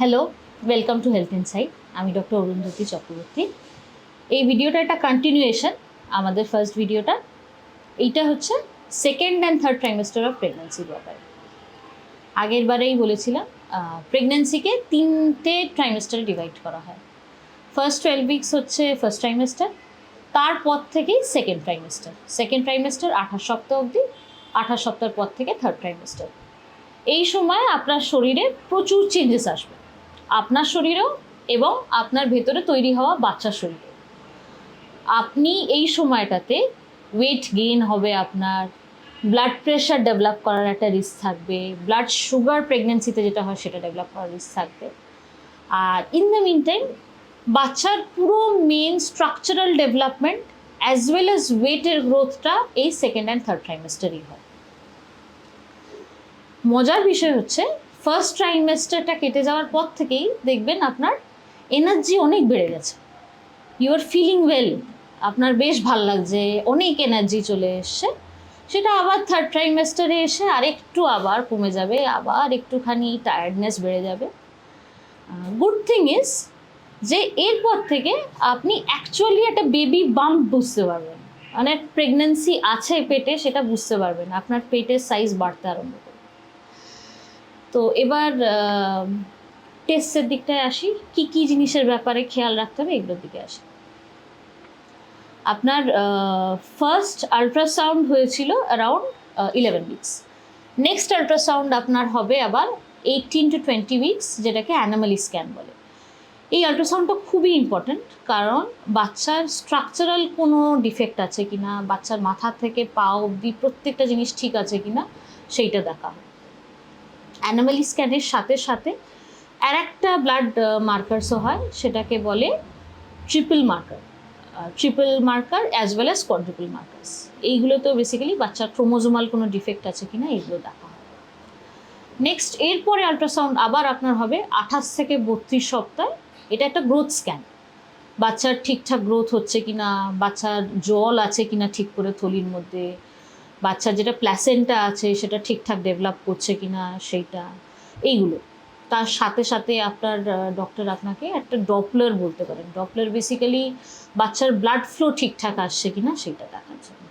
Hello welcome to health insight আমি doctor Arundhati Chakraborty এই ভিডিওটা একটা কন্টিনিউয়েশন আমাদের ফার্স্ট ভিডিওটা এইটা হচ্ছে second and third trimester of প্রেগনেন্সির ব্যাপারে আগের বারেই বলেছিলাম প্রেগনেন্সিকে তিনটে ট্রাইমেস্টারে ডিভাইড করা হয়। ফার্স্ট টুয়েলভ উইকস হচ্ছে ফার্স্ট ট্রাইমেস্টার তারপর থেকেই সেকেন্ড ট্রাইমেস্টার সেকেন্ড ট্রাইমেস্টার আঠাশ সপ্তাহ অবধি, আঠাশ সপ্তাহের পর থেকে থার্ড ট্রাইমেস্টার এই সময় আপনার শরীরে প্রচুর চেঞ্জেস আসবে। আপনার শরীরেও এবং আপনার ভেতরে তৈরি হওয়া বাচ্চার শরীরে আপনি এই সময়টাতে ওয়েট গেইন হবে আপনার ব্লাড প্রেশার ডেভেলপ করার একটা রিস্ক থাকবে ব্লাড সুগার প্রেগনেন্সিতে যেটা হয় সেটা ডেভেলপ করার রিস্ক থাকবে। আর ইন দ্য মিন টাইম বাচ্চার পুরো main structural development as well as ওয়েটের গ্রোথটা এই সেকেন্ড অ্যান্ড থার্ড ট্রাইমেস্টারই হয়। মজার বিষয় হচ্ছে ফার্স্ট ট্রাইমেস্টারটা কেটে যাওয়ার পর থেকেই দেখবেন আপনার এনার্জি অনেক বেড়ে গেছে। ইউ আর ফিলিং ওয়েল আপনার বেশ ভালো লাগছে, অনেক এনার্জি চলে এসছে। সেটা আবার থার্ড ট্রাইমেস্টারে এসে আরেকটু আবার কমে যাবে, আবার একটুখানি টায়ার্ডনেস বেড়ে যাবে। গুড থিং ইজ যে এরপর থেকে আপনি অ্যাকচুয়ালি একটা বেবি বাম্প বুঝতে পারবেন। মানে প্রেগনেন্সি আছে পেটে সেটা বুঝতে পারবেন, আপনার পেটের সাইজ বাড়তে আরম্ভ তো এবার টেস্টের দিকটায় আসি। কি কি জিনিসের ব্যাপারে খেয়াল রাখতে হবে এগুলোর দিকে আসি। আপনার ফার্স্ট আলট্রাসাউন্ড হয়েছিল around eleven weeks next ultrasound আপনার হবে আবার এইটিন টু টোয়েন্টি উইকস যেটাকে অ্যানামালি স্ক্যান বলে। এই আলট্রাসাউন্ডটা খুবই ইম্পর্ট্যান্ট কারণ বাচ্চার স্ট্রাকচারাল কোনো ডিফেক্ট আছে কিনা, বাচ্চার মাথা থেকে পা অবধি প্রত্যেকটা জিনিস ঠিক আছে কিনা, সেইটা দেখা। হয় অ্যানামালি স্ক্যানের সাথে সাথে আর একটা ব্লাড মার্কার্সও হয়, সেটাকে বলে triple marker triple marker as well as quadruple markers এইগুলো তো বেসিক্যালি বাচ্চার ক্রোমোজোমাল কোনো ডিফেক্ট আছে কিনা এগুলো দেখা হয় নেক্সট এরপরে আলট্রাসাউন্ড আবার আপনার হবে আঠাশ থেকে বত্রিশ সপ্তাহ। এটা একটা গ্রোথ স্ক্যান বাচ্চার ঠিকঠাক গ্রোথ হচ্ছে কিনা, বাচ্চার জল আছে কি না ঠিক করে থলির মধ্যে বাচ্চার যেটা প্ল্যাসেন্টা আছে, সেটা ঠিকঠাক ডেভেলপ করছে কি না সেইটা, এইগুলো। তার সাথে সাথে আপনার ডক্টর আপনাকে একটা ডপলার বলতে পারেন। ডপলার বেসিক্যালি বাচ্চার ব্লাড ফ্লো ঠিকঠাক আসছে কি না সেটা দেখার জন্য।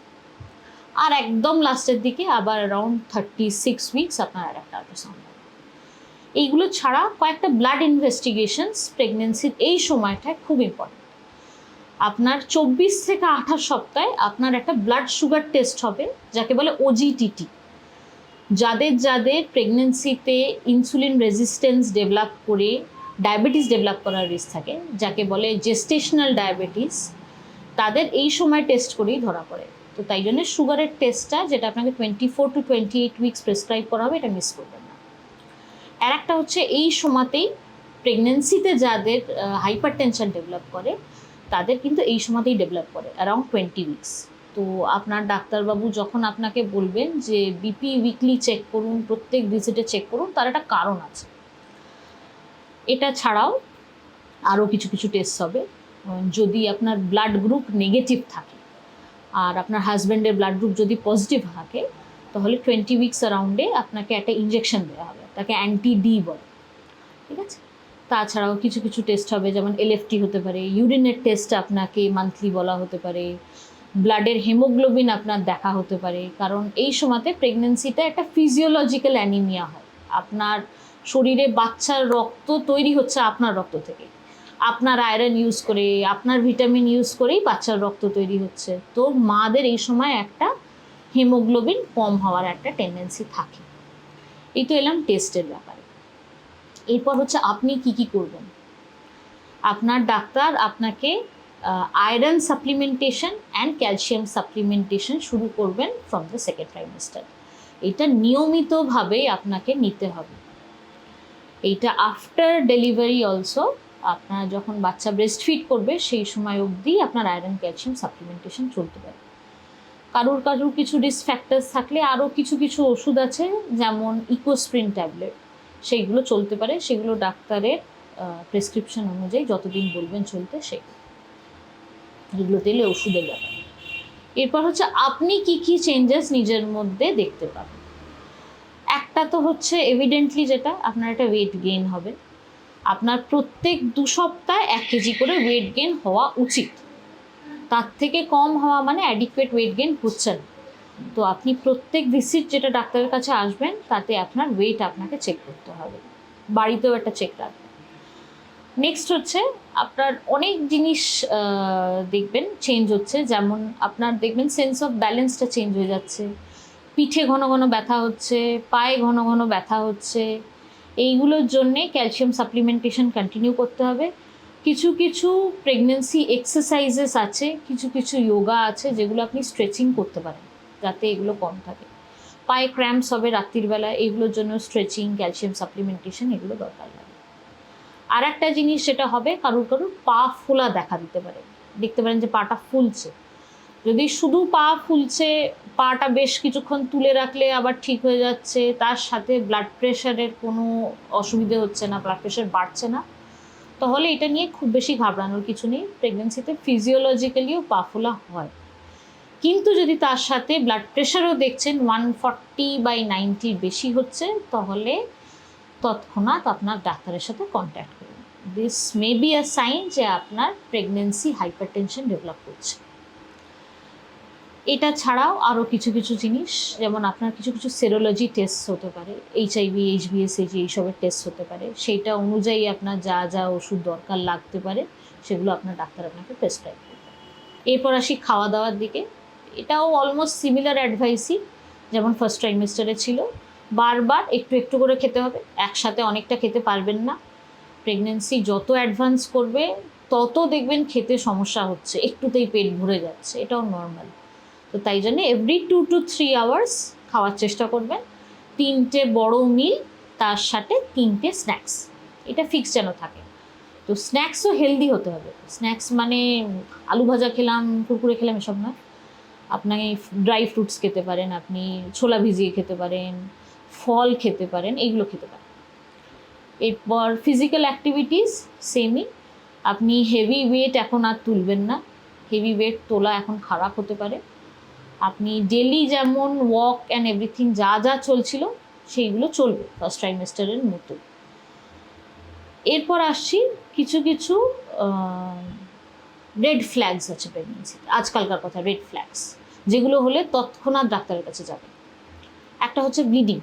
আর একদম লাস্টের দিকে আবার অ্যারাউন্ড থার্টি সিক্স উইকস আপনার আর একটা আল্ট্রাসাউন্ড এইগুলো ছাড়া কয়েকটা ব্লাড ইনভেস্টিগেশনস প্রেগনেন্সির এই সময়টায় খুব ইম্পর্টেন্ট আপনার চব্বিশ থেকে আঠাশ সপ্তাহে আপনার একটা ব্লাড সুগার টেস্ট হবে, যাকে বলে ওজিটিটি যাদের যাদের প্রেগনেন্সিতে ইনসুলিন রেজিস্ট্যান্স ডেভেলপ করে ডায়াবেটিস ডেভেলপ করার রিস্ক থাকে, যাকে বলে জেস্টেশনাল ডায়াবেটিস তাদের এই সময় টেস্ট করেই ধরা পড়ে। তো তাই জন্য সুগারের টেস্টটা যেটা আপনাকে twenty four to twenty eight weeks prescribe করা হবে, এটা মিস করবেন না। আর একটা হচ্ছে এই সময়তেই প্রেগনেন্সিতে যাদের হাইপার টেনশন ডেভেলপ করে তাদের কিন্তু এই সময়তেই ডেভেলপ করে অ্যারাউন্ড টোয়েন্টি উইকস তো আপনার ডাক্তারবাবু যখন আপনাকে বলবেন যে বিপি উইকলি চেক করুন, প্রত্যেক ভিজিটে চেক করুন, তার একটা কারণ আছে। এটা ছাড়াও আরও কিছু কিছু টেস্ট হবে। যদি আপনার ব্লাড গ্রুপ নেগেটিভ থাকে, আর আপনার হাজব্যান্ডের ব্লাড গ্রুপ যদি পজিটিভ থাকে, তাহলে টোয়েন্টি উইকস অ্যারাউন্ডে আপনাকে একটা ইঞ্জেকশন দেওয়া হবে। তাকে অ্যান্টি ডি বলে। ঠিক আছে? তাছাড়াও কিছু কিছু টেস্ট হবে, যেমন এলএফটি হতে পারে ইউরিনের টেস্ট আপনাকে মান্থলি বলা হতে পারে ব্লাডের হেমোগ্লোবিন আপনার দেখা হতে পারে, কারণ এই সময়তে প্রেগনেন্সিতে একটা ফিজিওলজিক্যাল অ্যানিমিয়া হয়। আপনার শরীরে বাচ্চার রক্ত তৈরি হচ্ছে আপনার রক্ত থেকে। আপনার আয়রন ইউজ করে, আপনার ভিটামিন ইউজ করেই বাচ্চার রক্ত তৈরি হচ্ছে। তো মাদের এই সময় একটা হিমোগ্লোবিন কম হওয়ার একটা টেন্ডেন্সি থাকে। এই তো এলাম টেস্টের ব্যাপারে। এরপর হচ্ছে আপনি কি কি করবেন? আপনার ডাক্তার আপনাকে iron supplementation and calcium supplementation শুরু করবেন ফ্রম দ্য সেকেন্ড ট্রাইমেস্টার এটা নিয়মিতভাবে আপনাকে নিতে হবে। এইটা আফটার ডেলিভারি অলসো আপনার যখন বাচ্চা ব্রেস্ট ফিড করবে, সেই সময় অবধি আপনার আয়রন ক্যালসিয়াম সাপ্লিমেন্টেশন চলতে পারে। কারুর কারুর কিছু রিস্ক ফ্যাক্টার্স থাকলে আরও কিছু কিছু ওষুধ আছে, যেমন ইকোস্প্রিন ট্যাবলেট সেইগুলো চলতে পারে, সেগুলো ডাক্তারের প্রেসক্রিপশন অনুযায়ী যতদিন বলবেন চলতে সেই। এগুলো তেলে ওষুধের ব্যাপার। এরপর হচ্ছে আপনি কি কি চেঞ্জেস নিজের মধ্যে দেখতে পাবেন? একটা তো হচ্ছে এভিডেন্টলি যেটা, আপনার একটা ওয়েট গেইন হবে। আপনার প্রত্যেক দু সপ্তাহে এক কেজি করে ওয়েট গেইন হওয়া উচিত। তার থেকে কম হওয়া মানে অ্যাডিকুয়েট ওয়েট গেইন হচ্ছে না। তো আপনি প্রত্যেক ভিজিট যেটা ডাক্তারের কাছে আসবেন, তাতে আপনার ওয়েট আপনাকে চেক করতে হবে। বাড়িতেও একটা চেক রাখবেন। নেক্সট হচ্ছে, আপনার অনেক জিনিস দেখবেন চেঞ্জ হচ্ছে। যেমন আপনার দেখবেন সেন্স অফ ব্যালেন্সটা চেঞ্জ হয়ে যাচ্ছে। পিঠে ঘন ঘন ব্যথা হচ্ছে, পায়ে ঘন ঘন ব্যথা হচ্ছে। এইগুলোর জন্যে ক্যালসিয়াম সাপ্লিমেন্টেশন কন্টিনিউ করতে হবে। কিছু কিছু প্রেগনেন্সি এক্সারসাইজেস আছে, কিছু কিছু যোগা আছে, যেগুলো আপনি স্ট্রেচিং করতে পারেন। যাতে এগুলো কম থাকে। পায়ে ক্র্যাম্পস হবে রাত্রির বেলা, এগুলোর জন্য স্ট্রেচিং ক্যালসিয়াম সাপ্লিমেন্টেশন এগুলো দরকার লাগে। আর একটা জিনিস সেটা হবে কারুর কারুর পা ফোলা দেখা দিতে পারে। দেখতে পারেন যে পাটা ফুলছে। যদি শুধু পা ফুলছে, পাটা বেশ কিছুক্ষণ তুলে রাখলে আবার ঠিক হয়ে যাচ্ছে, তার সাথে ব্লাড প্রেশারের কোনো অসুবিধে হচ্ছে না ব্লাড প্রেশার বাড়ছে না, তাহলে এটা নিয়ে খুব বেশি ঘাবড়ানোর কিছু নেই। প্রেগনেন্সিতে ফিজিওলজিক্যালিও পা ফোলা হয়। কিন্তু যদি তার সাথে ব্লাড প্রেশারও দেখছেন ওয়ান ফর্টি বাই নাইনটির বেশি হচ্ছে, তাহলে তৎক্ষণাৎ আপনার ডাক্তারের সাথে কন্ট্যাক্ট করুন। This may be a sign যে আপনার প্রেগনেন্সি হাইপার টেনশন ডেভেলপ করছে। এটা ছাড়াও আরও কিছু কিছু জিনিস, যেমন আপনার কিছু কিছু সেরোলজি টেস্ট হতে পারে এইচআইভি এইচবিএসএজি এইসবের টেস্ট হতে পারে, সেইটা অনুযায়ী আপনার যা যা ওষুধ দরকার লাগতে পারে, সেগুলো আপনার ডাক্তার আপনাকে প্রেসক্রাইব করবে। এরপর আসি খাওয়া দাওয়ার দিকে। এটাও অলমোস্ট সিমিলার অ্যাডভাইসই যেমন ফার্স্ট ট্রাইমেস্টারে ছিল। বারবার একটু একটু করে খেতে হবে, একসাথে অনেকটা খেতে পারবেন না। প্রেগনেন্সি যত অ্যাডভান্স করবে, তত দেখবেন খেতে সমস্যা হচ্ছে, একটুতেই পেট ভরে যাচ্ছে, এটাও নর্মাল তো তাই জন্য every two to three hours খাওয়ার চেষ্টা করবেন। তিনটে বড় মিল তার সাথে তিনটে স্ন্যাক্স এটা ফিক্স যেন থাকে। তো স্ন্যাক্সও হেলদি হতে হবে। স্ন্যাক্স মানে আলু ভাজা খেলাম কুরকুরে খেলাম, এসব নয়। আপনি ড্রাই ফ্রুটস খেতে পারেন, আপনি ছোলা ভিজিয়ে খেতে পারেন, ফল খেতে পারেন এইগুলো খেতে পারেন। এরপর ফিজিক্যাল অ্যাক্টিভিটিস সেমই আপনি হেভি ওয়েট এখন আর তুলবেন না। হেভি ওয়েট তোলা এখন খারাপ হতে পারে। আপনি ডেলি যেমন ওয়াক অ্যান্ড এভরিথিং যা যা চলছিল, সেইগুলো চলবে ফার্স্ট ট্রাইমেস্টারের মতো। এরপর আসছি কিছু কিছু রেড ফ্ল্যাগস আছে প্রেগনেন্সিতে আজকালকার কথা রেড ফ্ল্যাগস যেগুলো হলে তৎক্ষণাৎ ডাক্তারের কাছে যাবে। একটা হচ্ছে ব্লিডিং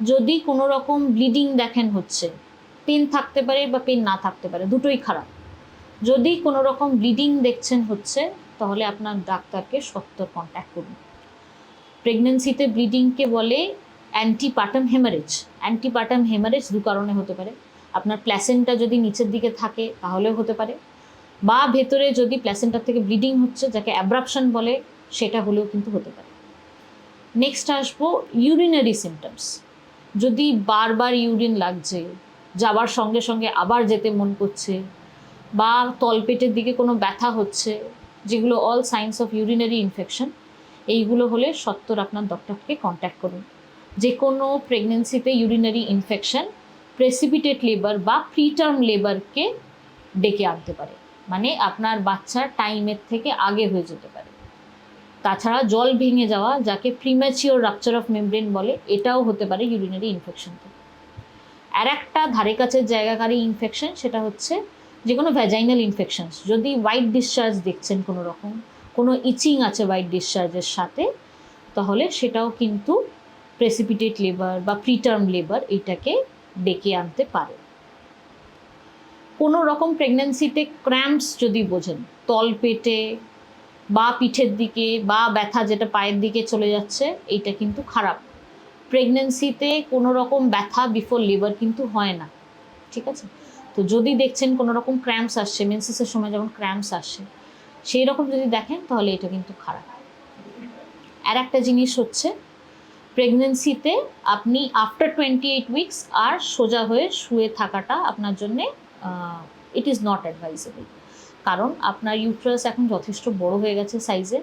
যদি কোনো রকম ব্লিডিং দেখেন হচ্ছে পেন থাকতে পারে বা পেন না থাকতে পারে, দুটোই খারাপ। যদি কোনো রকম ব্লিডিং দেখছেন হচ্ছে, তাহলে আপনার ডাক্তারকে সত্তর কন্ট্যাক্ট করুন। প্রেগনেন্সিতে ব্লিডিংকে বলে অ্যান্টিপাটাম হেমারেজ অ্যান্টিপাটাম হেমারেজ দু কারণে হতে পারে। আপনার প্ল্যাসেন্টা যদি নিচের দিকে থাকে, তাহলেও হতে পারে। বা ভেতরে যদি প্ল্যাসেন্টার থেকে ব্লিডিং হচ্ছে, যাকে অ্যাব্রাপশন বলে, সেটা হলেও কিন্তু হতে পারে। নেক্সট আসব ইউরিনারি সিমটমস যদি বারবার ইউরিন লাগছে, যাবার সঙ্গে সঙ্গে আবার যেতে মন করছে, বা তলপেটের দিকে কোনো ব্যথা হচ্ছে, যেগুলো all signs of urinary infection এইগুলো হলে সত্তর আপনার ডক্টরকে কন্ট্যাক্ট করুন। যে কোনো প্রেগনেন্সিতে ইউরিনারি ইনফেকশন প্রেসিপিটেট লেবার বা প্রিটার্ম লেবারকে ডেকে আনতে পারে। মানে আপনার বাচ্চার টাইমের থেকে আগে হয়ে যেতে পারে। তাছাড়া জল ভেঙে যাওয়া, যাকে প্রিম্যাচিওর রাপচার অফ মেমব্রেন বলে, এটাও হতে পারে ইউরিনারি ইনফেকশন থেকে আর একটা ধারে কাছের জায়গাকারী ইনফেকশন সেটা হচ্ছে যে কোনো ভ্যাজাইনাল ইনফেকশনস যদি হোয়াইট ডিসচার্জ দেখছেন কোনো রকম, কোনো ইচিং আছে হোয়াইট ডিসচার্জের সাথে, তাহলে সেটাও কিন্তু প্রেসিপিটেট লেবার বা প্রিটার্ম লেবার এটাকে ডেকে আনতে পারে। কোনো রকম প্রেগনেন্সিতে ক্র্যাম্পস যদি বোঝেন, তল পেটে বা পিঠের দিকে বা ব্যথা যেটা পায়ের দিকে চলে যাচ্ছে, এইটা কিন্তু খারাপ। প্রেগনেন্সিতে কোনো রকম ব্যথা বিফোর লিভার কিন্তু হয় না, ঠিক আছে? তো যদি দেখছেন কোনো রকম ক্র্যাম্পস আসছে মেন্সেসের সময় যেমন ক্র্যাম্পস আসছে সেই রকম যদি দেখেন, তাহলে এটা কিন্তু খারাপ। আর একটা জিনিস হচ্ছে প্রেগনেন্সিতে আপনি আফটার টোয়েন্টি এইট উইকস আর সোজা হয়ে শুয়ে থাকাটা আপনার জন্যে ইট ইজ নট অ্যাডভাইজেবল কারণ আপনার ইউট্রাস এখন যথেষ্ট বড় হয়ে গেছে সাইজে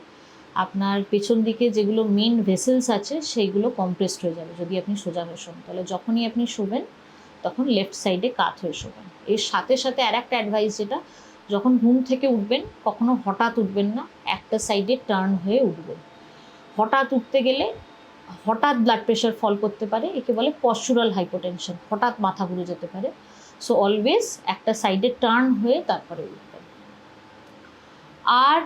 আপনার পেছন দিকে যেগুলো মেন ভেসেলস আছে, সেইগুলো কমপ্রেসড হয়ে যাবে যদি আপনি সোজা হয়ে শোন। তাহলে যখনই আপনি শোবেন, তখন লেফট সাইডে কাত হয়ে শোবেন। এর সাথে সাথে আর একটা অ্যাডভাইস যেটা, যখন ঘুম থেকে উঠবেন, কখনো হঠাৎ উঠবেন না, একটা সাইডে টার্ন হয়ে উঠবেন। হঠাৎ উঠতে গেলে হঠাৎ ব্লাড প্রেশার ফল করতে পারে, একে বলে পশ্চুরাল হাইপোটেনশন হঠাৎ মাথা ঘুরে যেতে পারে। সো অলওয়েজ একটা সাইডে টার্ন হয়ে তারপরে উঠবেন আর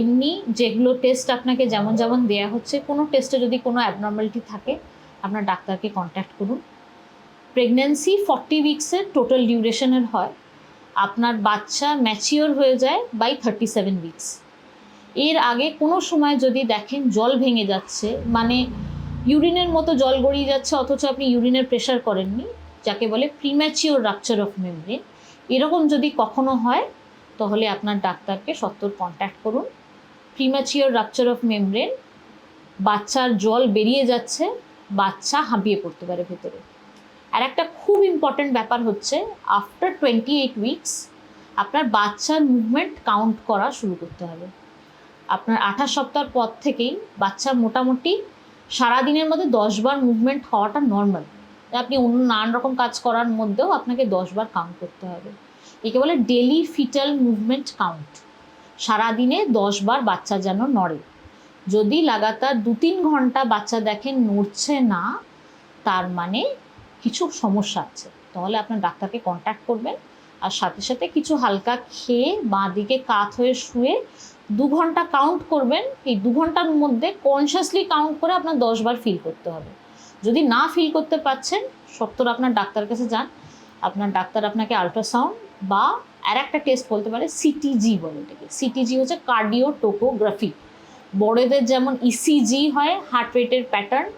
এমনি যেগুলো টেস্ট আপনাকে যেমন যেমন দেয়া হচ্ছে, কোনো টেস্টে যদি কোনো অ্যাবনর্মালিটি থাকে, আপনার ডাক্তারকে কন্ট্যাক্ট করুন। প্রেগনেন্সি ফর্টি উইক্সের টোটাল ডিউরেশনের হয়। আপনার বাচ্চা ম্যাচিওর হয়ে যায় বাই থার্টি সেভেন উইকস এর আগে কোনো সময় যদি দেখেন জল ভেঙে যাচ্ছে মানে ইউরিনের মতো জল গড়িয়ে যাচ্ছে, অথচ আপনি ইউরিনের প্রেশার করেননি যাকে বলে প্রিম্যাচিওর রাপচার অফ মেমব্রেন এরকম যদি কখনো হয়, তাহলে আপনার ডাক্তারকে সত্তর কন্ট্যাক্ট করুন। প্রিম্যাচিওর রাপচার অফ মেমব্রেন বাচ্চার জল বেরিয়ে যাচ্ছে, বাচ্চা হাঁপিয়ে পড়তে পারে ভেতরে। আর একটা খুব ইম্পর্ট্যান্ট ব্যাপার হচ্ছে আফটার টোয়েন্টি এইট উইকস আপনার বাচ্চার মুভমেন্ট কাউন্ট করা শুরু করতে হবে। আপনার আঠাশ সপ্তাহ পর থেকেই বাচ্চা মোটামুটি সারাদিনের মধ্যে দশবার মুভমেন্ট হওয়াটা নর্মাল আপনি অন্য নানান রকম কাজ করার মধ্যেও আপনাকে দশবার কাউন্ট করতে হবে। একে বলে ডেলি ফিটাল মুভমেন্ট কাউন্ট সারাদিনে দশবার বাচ্চা যেন নড়ে। যদি লাগাতার দু তিন ঘণ্টা বাচ্চা দেখেন নড়ছে না, তার মানে কিছু সমস্যা আছে। তাহলে আপনার ডাক্তারকে কন্ট্যাক্ট করবেন আর সাথে সাথে কিছু হালকা খেয়ে বাঁ দিকে কাত হয়ে শুয়ে দু ঘণ্টা কাউন্ট করবেন। এই দু ঘণ্টার মধ্যে কনসিয়াসলি কাউন্ট করে আপনার দশবার ফিল করতে হবে। যদি না ফিল করতে পারছেন সত্তর আপনার ডাক্তার কাছে যান। আপনার ডাক্তার আপনাকে আলট্রাসাউন্ড বা আর একটা টেস্ট বলতে পারে সিটিজি বলে এটাকে। সিটিজি হচ্ছে কার্ডিও টোপোগ্রাফি বড়দের যেমন ইসিজি হয় হার্ট রেটের প্যাটার্ন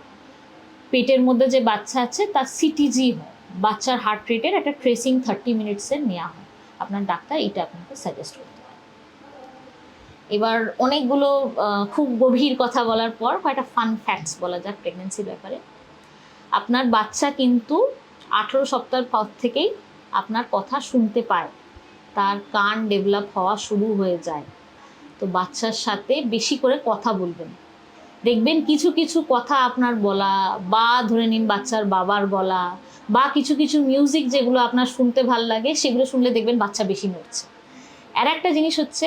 পেটের মধ্যে যে বাচ্চা আছে, তার সিটিজি হয়। বাচ্চার হার্ট রেটের একটা ট্রেসিং থার্টি মিনিটসের নেওয়া হয়। আপনার ডাক্তার এটা আপনাকে সাজেস্ট করতে পারে। এবার অনেকগুলো খুব গভীর কথা বলার পর কয়েকটা ফান ফ্যাক্টস বলা যাক প্রেগনেন্সির ব্যাপারে। আপনার বাচ্চা কিন্তু আঠেরো সপ্তাহ পর থেকেই আপনার কথা শুনতে পায়। তার কান ডেভেলপ হওয়া শুরু হয়ে যায়। তো বাচ্চার সাথে বেশি করে কথা বলবেন। দেখবেন কিছু কিছু কথা আপনার বলা বা ধরে নিন বাচ্চার বাবার বলা বা কিছু কিছু মিউজিক যেগুলো আপনার শুনতে ভালো লাগে সেগুলো শুনলে দেখবেন বাচ্চা বেশি নড়ছে। আর একটা জিনিস হচ্ছে,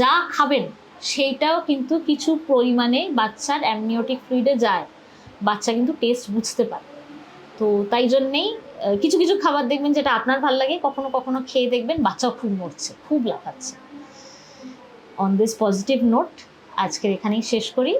যা খাবেন সেইটাও কিন্তু কিছু পরিমাণে বাচ্চার অ্যামনিওটিক ফ্লুইডে যায়। বাচ্চা কিন্তু টেস্ট বুঝতে পারে। তো তাই জন্যেই কিছু কিছু খাবার দেখবেন যেটা আপনার ভালো লাগে, কখনো কখনো খেয়ে দেখবেন বাচ্চাও খুব মরছে, খুব লাফাচ্ছে। অন দিস পজিটিভ নোট আজকের এখানেই শেষ করি।